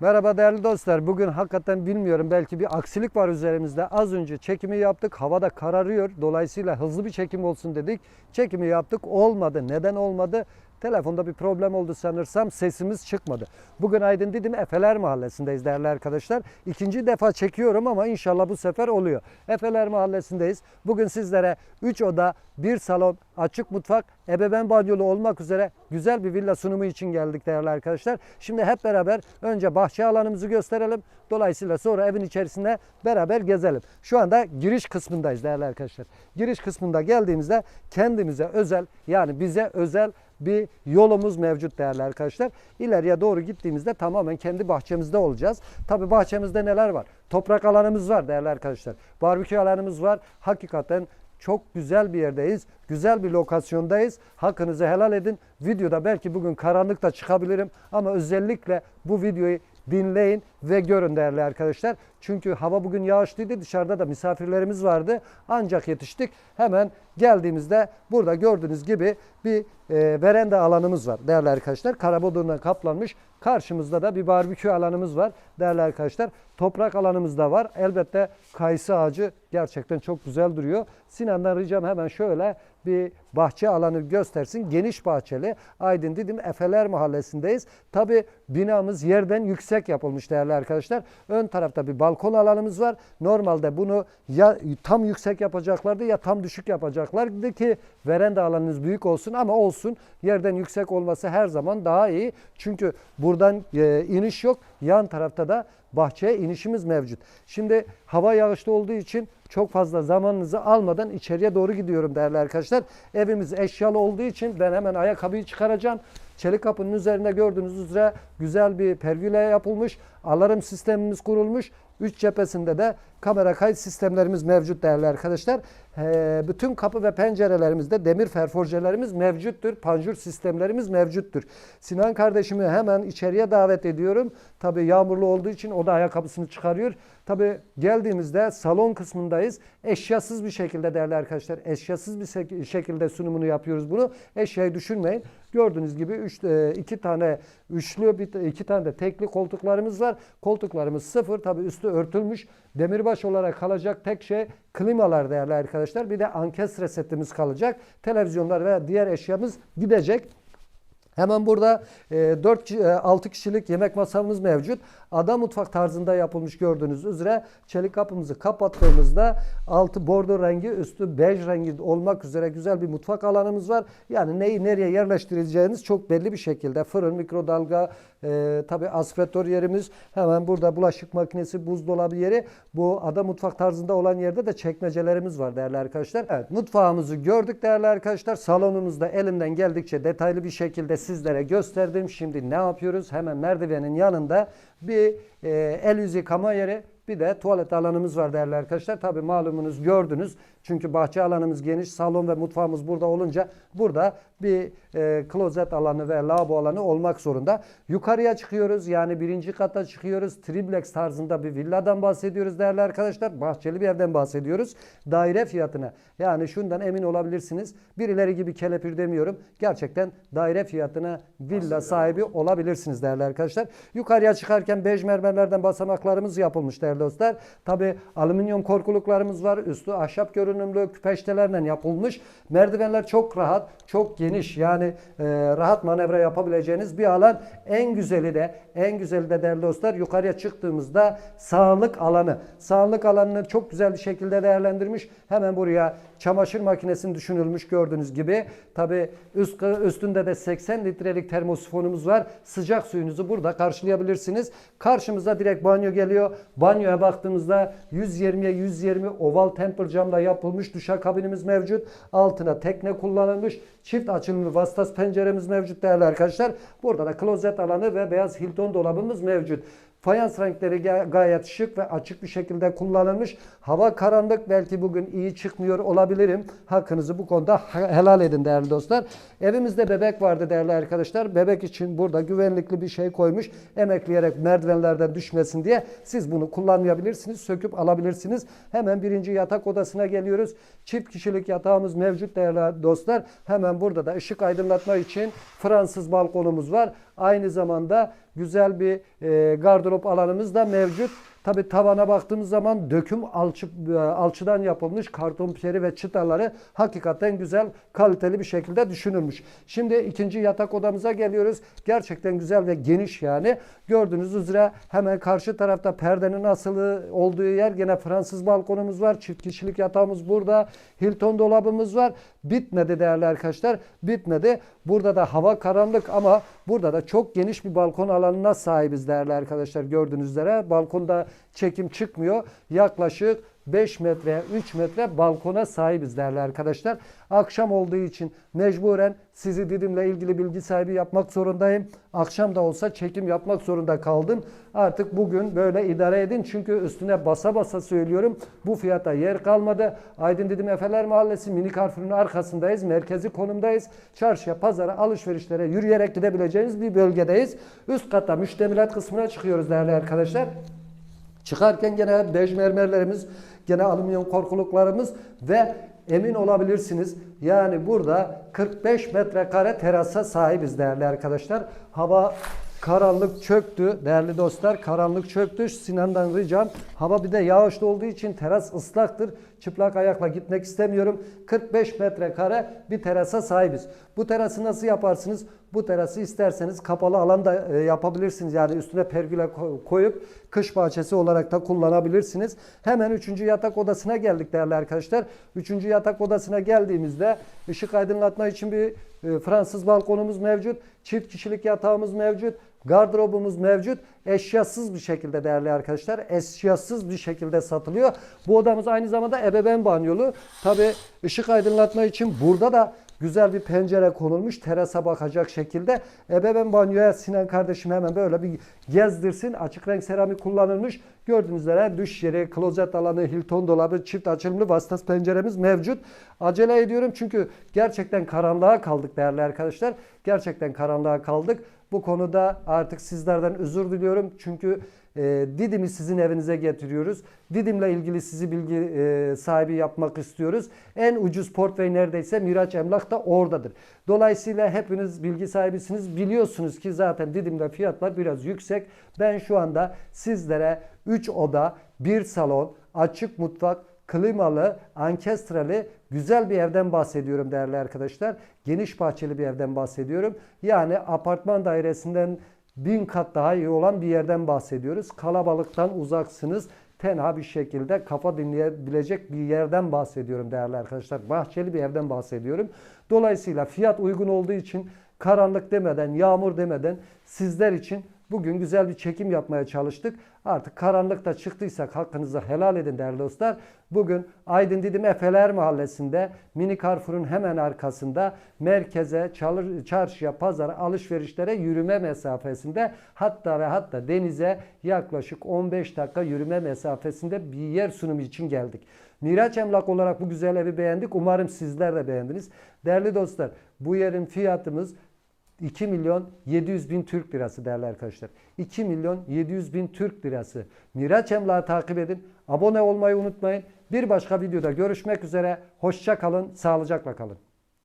Merhaba değerli dostlar. Bugün hakikaten bilmiyorum belki bir aksilik var üzerimizde. Az önce çekimi yaptık. Havada kararıyor. Dolayısıyla hızlı bir çekim olsun dedik. Çekimi yaptık. Olmadı. Neden olmadı? Telefonda bir problem oldu sanırsam sesimiz çıkmadı. Bugün Aydın Didim Efeler Mahallesi'ndeyiz değerli arkadaşlar. İkinci defa çekiyorum ama inşallah bu sefer oluyor. Efeler Mahallesi'ndeyiz. Bugün sizlere 3 oda, 1 salon, açık mutfak, ebeveyn banyolu olmak üzere güzel bir villa sunumu için geldik değerli arkadaşlar. Şimdi hep beraber önce bahçe alanımızı gösterelim. Dolayısıyla sonra evin içerisinde beraber gezelim. Şu anda giriş kısmındayız değerli arkadaşlar. Giriş kısmında geldiğimizde kendimize özel yani bize özel bir yolumuz mevcut değerli arkadaşlar. İleriye doğru gittiğimizde tamamen kendi bahçemizde olacağız. Tabi bahçemizde neler var? Toprak alanımız var değerli arkadaşlar. Barbekü alanımız var. Hakikaten çok güzel bir yerdeyiz. Güzel bir lokasyondayız. Hakkınızı helal edin. Videoda belki bugün karanlıkta çıkabilirim ama özellikle bu videoyu dinleyin ve görün değerli arkadaşlar. Çünkü hava bugün yağışlıydı. Dışarıda da misafirlerimiz vardı. Ancak yetiştik. Hemen geldiğimizde burada gördüğünüz gibi bir e, veranda alanımız var değerli arkadaşlar. Karabodur'dan kaplanmış. Karşımızda da bir barbekü alanımız var değerli arkadaşlar. Toprak alanımız da var. Elbette kayısı ağacı gerçekten çok güzel duruyor. Sinan'dan ricam hemen şöyle bir bahçe alanı göstersin. Geniş bahçeli Aydın Didim Efeler Mahallesi'ndeyiz. Tabi binamız yerden yüksek yapılmış değerli arkadaşlar. Ön tarafta bir balkon alanımız var. Normalde bunu ya tam yüksek yapacaklardı ya tam düşük yapacaklardı ki veranda alanınız büyük olsun ama olsun. Yerden yüksek olması her zaman daha iyi. Çünkü buradan e, iniş yok. Yan tarafta da bahçeye inişimiz mevcut. Şimdi hava yağışlı olduğu için çok fazla zamanınızı almadan içeriye doğru gidiyorum değerli arkadaşlar. Evimiz eşyalı olduğu için ben hemen ayakkabıyı çıkaracağım. Çelik kapının üzerinde gördüğünüz üzere güzel bir pergüle yapılmış. Alarm sistemimiz kurulmuş. Üç cephesinde de kamera kayıt sistemlerimiz mevcut değerli arkadaşlar. Ee, bütün kapı ve pencerelerimizde demir ferforjelerimiz mevcuttur. Panjur sistemlerimiz mevcuttur. Sinan kardeşimi hemen içeriye davet ediyorum. Tabi yağmurlu olduğu için o da ayakkabısını çıkarıyor. Tabi geldiğimizde salon kısmındayız. Eşyasız bir şekilde değerli arkadaşlar. Eşyasız bir şekilde sunumunu yapıyoruz bunu. Eşyayı düşünmeyin. Gördüğünüz gibi üç, e, iki tane üçlü, iki tane de tekli koltuklarımız var. Koltuklarımız sıfır. Tabi üstü örtülmüş. Demirbaş olarak kalacak tek şey klimalar değerli arkadaşlar. Bir de ankestre setimiz kalacak. Televizyonlar ve diğer eşyamız gidecek. Hemen burada e, 4-6 kişilik yemek masamız mevcut. Ada mutfak tarzında yapılmış gördüğünüz üzere çelik kapımızı kapattığımızda altı bordo rengi üstü bej rengi olmak üzere güzel bir mutfak alanımız var. Yani neyi nereye yerleştireceğiniz çok belli bir şekilde. Fırın, mikrodalga, e, tabi aspiratör yerimiz hemen burada bulaşık makinesi, buzdolabı yeri. Bu ada mutfak tarzında olan yerde de çekmecelerimiz var değerli arkadaşlar. Evet mutfağımızı gördük değerli arkadaşlar. Salonumuzda elimden geldikçe detaylı bir şekilde sizlere gösterdim. Şimdi ne yapıyoruz? Hemen merdivenin yanında bir e, el yüzü yıkama yeri bir de tuvalet alanımız var değerli arkadaşlar. Tabi malumunuz gördünüz. Çünkü bahçe alanımız geniş. Salon ve mutfağımız burada olunca burada bir e, klozet alanı ve lavabo alanı olmak zorunda. Yukarıya çıkıyoruz. Yani birinci kata çıkıyoruz. Triplex tarzında bir villadan bahsediyoruz değerli arkadaşlar. Bahçeli bir evden bahsediyoruz. Daire fiyatına yani şundan emin olabilirsiniz. Birileri gibi kelepir demiyorum. Gerçekten daire fiyatına villa sahibi olabilirsiniz değerli arkadaşlar. Yukarıya çıkarken bej mermerlerden basamaklarımız yapılmış değerli dostlar. Tabi alüminyum korkuluklarımız var. Üstü ahşap görünümlü küpeştelerle yapılmış. Merdivenler çok rahat, çok geniş. Yani e, rahat manevra yapabileceğiniz bir alan. En güzeli de, en güzeli de değerli dostlar yukarıya çıktığımızda sağlık alanı. Sağlık alanını çok güzel bir şekilde değerlendirmiş. Hemen buraya çamaşır makinesini düşünülmüş gördüğünüz gibi. Tabi üst, üstünde de 80 litrelik termosifonumuz var. Sıcak suyunuzu burada karşılayabilirsiniz. Karşımıza direkt banyo geliyor. Banyoya baktığımızda 120'ye 120 oval temper camla yapılmış duşakabinimiz mevcut. Altına tekne kullanılmış. Çift açılımlı vasıtas penceremiz mevcut değerli arkadaşlar. Burada da klozet alanı ve beyaz Hilton dolabımız mevcut. Fayans renkleri ga- gayet şık ve açık bir şekilde kullanılmış. Hava karanlık belki bugün iyi çıkmıyor olabilirim. Hakkınızı bu konuda helal edin değerli dostlar. Evimizde bebek vardı değerli arkadaşlar. Bebek için burada güvenlikli bir şey koymuş. Emekleyerek merdivenlerden düşmesin diye siz bunu kullanmayabilirsiniz. Söküp alabilirsiniz. Hemen birinci yatak odasına geliyoruz. Çift kişilik yatağımız mevcut değerli dostlar. Hemen burada da ışık aydınlatma için Fransız balkonumuz var. Aynı zamanda güzel bir e, gardırop alanımız da mevcut. Tabi tavana baktığımız zaman döküm alçı, e, alçıdan yapılmış karton peri ve çıtaları hakikaten güzel kaliteli bir şekilde düşünülmüş. Şimdi ikinci yatak odamıza geliyoruz. Gerçekten güzel ve geniş yani. Gördüğünüz üzere hemen karşı tarafta perdenin asılı olduğu yer gene Fransız balkonumuz var. Çift kişilik yatağımız burada. Hilton dolabımız var. Bitmedi değerli arkadaşlar. Bitmedi. Burada da hava karanlık ama burada da çok geniş bir balkon alanına sahibiz değerli arkadaşlar. Gördüğünüz üzere balkonda çekim çıkmıyor. Yaklaşık 5 metre 3 metre balkona sahibiz değerli arkadaşlar. Akşam olduğu için mecburen sizi Didim'le ilgili bilgi sahibi yapmak zorundayım. Akşam da olsa çekim yapmak zorunda kaldım. Artık bugün böyle idare edin. Çünkü üstüne basa basa söylüyorum. Bu fiyata yer kalmadı. Aydın Didim Efeler Mahallesi Mini Carrefour'un arkasındayız. Merkezi konumdayız. Çarşıya, pazara, alışverişlere yürüyerek gidebileceğiniz bir bölgedeyiz. Üst katta müştemilat kısmına çıkıyoruz değerli arkadaşlar. Çıkarken gene bej mermerlerimiz, gene alüminyum korkuluklarımız ve emin olabilirsiniz. Yani burada 45 metrekare terasa sahibiz değerli arkadaşlar. Hava karanlık çöktü değerli dostlar. Karanlık çöktü. Sinan'dan ricam. Hava bir de yağışlı olduğu için teras ıslaktır. Çıplak ayakla gitmek istemiyorum. 45 metrekare bir terasa sahibiz. Bu terası nasıl yaparsınız? Bu terası isterseniz kapalı alanda e, yapabilirsiniz. Yani üstüne pergüle ko- koyup kış bahçesi olarak da kullanabilirsiniz. Hemen 3. yatak odasına geldik değerli arkadaşlar. 3. yatak odasına geldiğimizde ışık aydınlatma için bir e, Fransız balkonumuz mevcut. Çift kişilik yatağımız mevcut. Gardırobumuz mevcut. Eşyasız bir şekilde değerli arkadaşlar. Eşyasız bir şekilde satılıyor. Bu odamız aynı zamanda ebeveyn banyolu. Tabi ışık aydınlatma için burada da güzel bir pencere konulmuş. Terasa bakacak şekilde. Ebeveyn banyoya Sinan kardeşim hemen böyle bir gezdirsin. Açık renk seramik kullanılmış. Gördüğünüz üzere duş yeri, klozet alanı, Hilton dolabı, çift açılımlı vasıtası penceremiz mevcut. Acele ediyorum çünkü gerçekten karanlığa kaldık değerli arkadaşlar. Gerçekten karanlığa kaldık. Bu konuda artık sizlerden özür diliyorum. Çünkü e, Didim'i sizin evinize getiriyoruz. Didim'le ilgili sizi bilgi e, sahibi yapmak istiyoruz. En ucuz portföy neredeyse Miraç Emlak da oradadır. Dolayısıyla hepiniz bilgi sahibisiniz. Biliyorsunuz ki zaten Didim'de fiyatlar biraz yüksek. Ben şu anda sizlere 3 oda, 1 salon, açık mutfak, klimalı, ankestreli güzel bir evden bahsediyorum değerli arkadaşlar. Geniş bahçeli bir evden bahsediyorum. Yani apartman dairesinden bin kat daha iyi olan bir yerden bahsediyoruz. Kalabalıktan uzaksınız. Tenha bir şekilde kafa dinleyebilecek bir yerden bahsediyorum değerli arkadaşlar. Bahçeli bir evden bahsediyorum. Dolayısıyla fiyat uygun olduğu için karanlık demeden, yağmur demeden sizler için Bugün güzel bir çekim yapmaya çalıştık. Artık karanlıkta çıktıysak hakkınızı helal edin değerli dostlar. Bugün Aydın Didim Efeler Mahallesi'nde Mini Carrefour'un hemen arkasında merkeze, çalır- çarşıya, pazara, alışverişlere yürüme mesafesinde hatta ve hatta denize yaklaşık 15 dakika yürüme mesafesinde bir yer sunumu için geldik. Miraç Emlak olarak bu güzel evi beğendik. Umarım sizler de beğendiniz. Değerli dostlar bu yerin fiyatımız 2 milyon 700 bin Türk lirası değerli arkadaşlar. 2 milyon 700 bin Türk lirası. Miraç Emlak'ı takip edin. Abone olmayı unutmayın. Bir başka videoda görüşmek üzere. Hoşça kalın, sağlıcakla kalın.